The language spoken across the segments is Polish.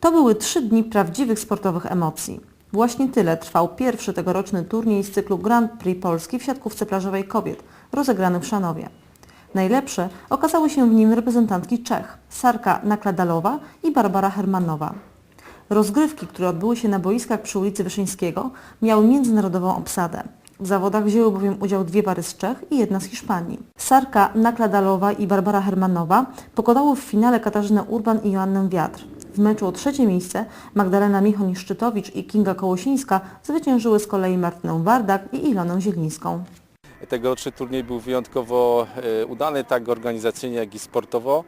To były trzy dni prawdziwych sportowych emocji. Właśnie tyle trwał pierwszy tegoroczny turniej z cyklu Grand Prix Polski w siatkówce plażowej kobiet, rozegrany w Szanowie. Najlepsze okazały się w nim reprezentantki Czech, Sarka Nakladalowa i Barbara Hermanowa. Rozgrywki, które odbyły się na boiskach przy ulicy Wyszyńskiego, miały międzynarodową obsadę. W zawodach wzięły bowiem udział dwie pary z Czech i jedna z Hiszpanii. Sarka Nakladalowa i Barbara Hermanowa pokonały w finale Katarzynę Urban i Joannę Wiatr. W meczu o trzecie miejsce Magdalena Michoń-Szczytowicz i Kinga Kołosińska zwyciężyły z kolei Martynę Wardak i Ilonę Zielińską. Tegoroczny turniej był wyjątkowo e, udany, tak organizacyjnie, jak i sportowo.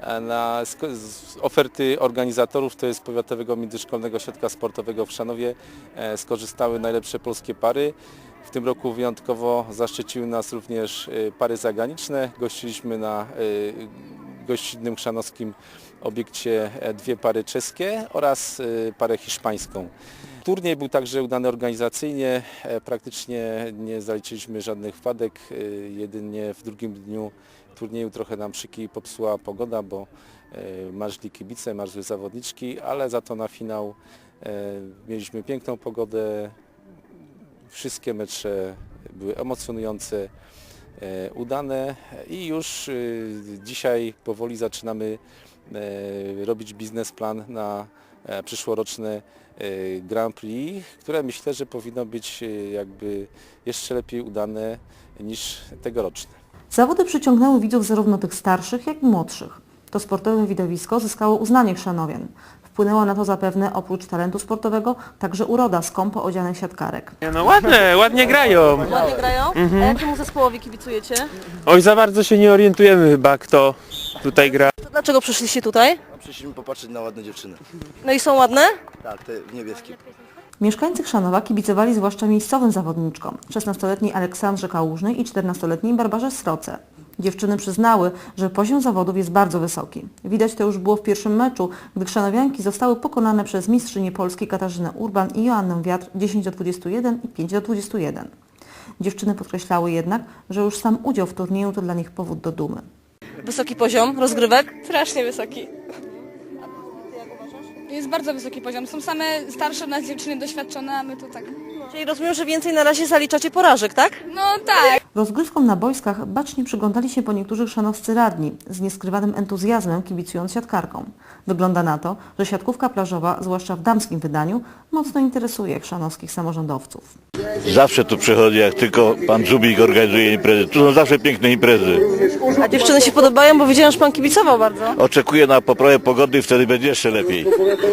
E, Na, z, oferty organizatorów, to jest Powiatowego Międzyszkolnego Ośrodka Sportowego w Szanowie, e, skorzystały najlepsze polskie pary. W tym roku wyjątkowo zaszczyciły nas również pary zagraniczne. Gościliśmy na gościnnym chrzanowskim obiekcie e, dwie pary czeskie oraz e, parę hiszpańską. Turniej był także udany organizacyjnie, e, praktycznie nie zaliczyliśmy żadnych wpadek, jedynie w drugim dniu turnieju trochę nam szyki popsuła pogoda, bo marzli kibice, marzły zawodniczki, ale za to na finał mieliśmy piękną pogodę, wszystkie mecze były emocjonujące, udane. I już dzisiaj powoli zaczynamy robić biznesplan na e, przyszłoroczne e, Grand Prix, które myślę, że powinno być e, jakby jeszcze lepiej udane niż tegoroczne. Zawody przyciągnęły widzów zarówno tych starszych, jak i młodszych. To sportowe widowisko zyskało uznanie chrzanowian. Wpłynęła na to zapewne oprócz talentu sportowego także uroda skąpo odzianych siatkarek. No ładne, ładnie grają. Ładnie grają? A jakiemu zespołowi kibicujecie? Oj, za bardzo się nie orientujemy chyba, kto tutaj gra. To dlaczego przyszliście tutaj? A Przyszliśmy popatrzeć na ładne dziewczyny. No i są ładne? Tak, te w niebieskim. Mieszkańcy Chrzanowa kibicowali zwłaszcza miejscowym zawodniczkom, 16-letniej Aleksandrze Kałużnej i 14-letniej Barbarze Sroce. Dziewczyny przyznały, że poziom zawodów jest bardzo wysoki. Widać to już było w pierwszym meczu, gdy chrzanowianki zostały pokonane przez mistrzynię Polski Katarzynę Urban i Joannę Wiatr 10 do 21 i 5 do 21. Dziewczyny podkreślały jednak, że już sam udział w turnieju to dla nich powód do dumy. Wysoki poziom rozgrywek? Strasznie wysoki. Jest bardzo wysoki poziom. Są same starsze od nas dziewczyny doświadczone, a my to tak. Czyli rozumiem, że więcej na razie zaliczacie porażek, tak? No tak. Rozgrywkom na boiskach bacznie przyglądali się po niektórych szanowscy radni, z nieskrywanym entuzjazmem kibicując siatkarkom. Wygląda na to, że siatkówka plażowa, zwłaszcza w damskim wydaniu, mocno interesuje chrzanowskich samorządowców. Zawsze tu przychodzi, jak tylko pan Zubik organizuje imprezy. Tu są zawsze piękne imprezy. A dziewczyny się podobają, bo widziałam, że pan kibicował bardzo. Oczekuję na poprawę pogody i wtedy będzie jeszcze lepiej.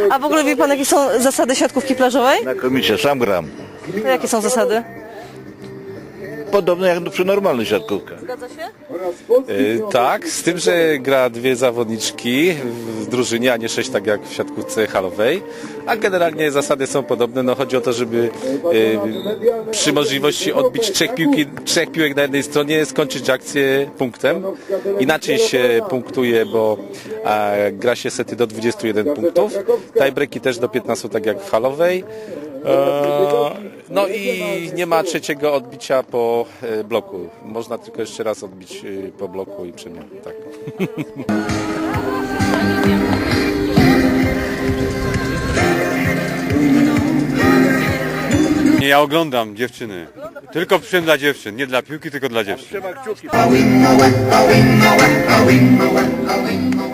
A w ogóle wie pan, jakie są zasady siatkówki plażowej? Na komisie sam gram. To jakie są zasady? Podobne jak przy normalnych siatkówkach. Zgadza się? E, Tak, z tym, że gra dwie zawodniczki w drużynie, a nie sześć tak jak w siatkówce halowej, a generalnie zasady są podobne. No chodzi o to, żeby e, przy możliwości odbić trzech, piłki, trzech piłek na jednej stronie skończyć akcję punktem. Inaczej się punktuje, bo e, gra się sety do 21 punktów, tiebreaki też do 15 tak jak w halowej. E, No i nie ma trzeciego odbicia po e, bloku. Można tylko jeszcze raz odbić e, po bloku i przemian. Tak. Nie, ja oglądam dziewczyny. Tylko przyjem dla dziewczyn, nie dla piłki, tylko dla dziewczyn.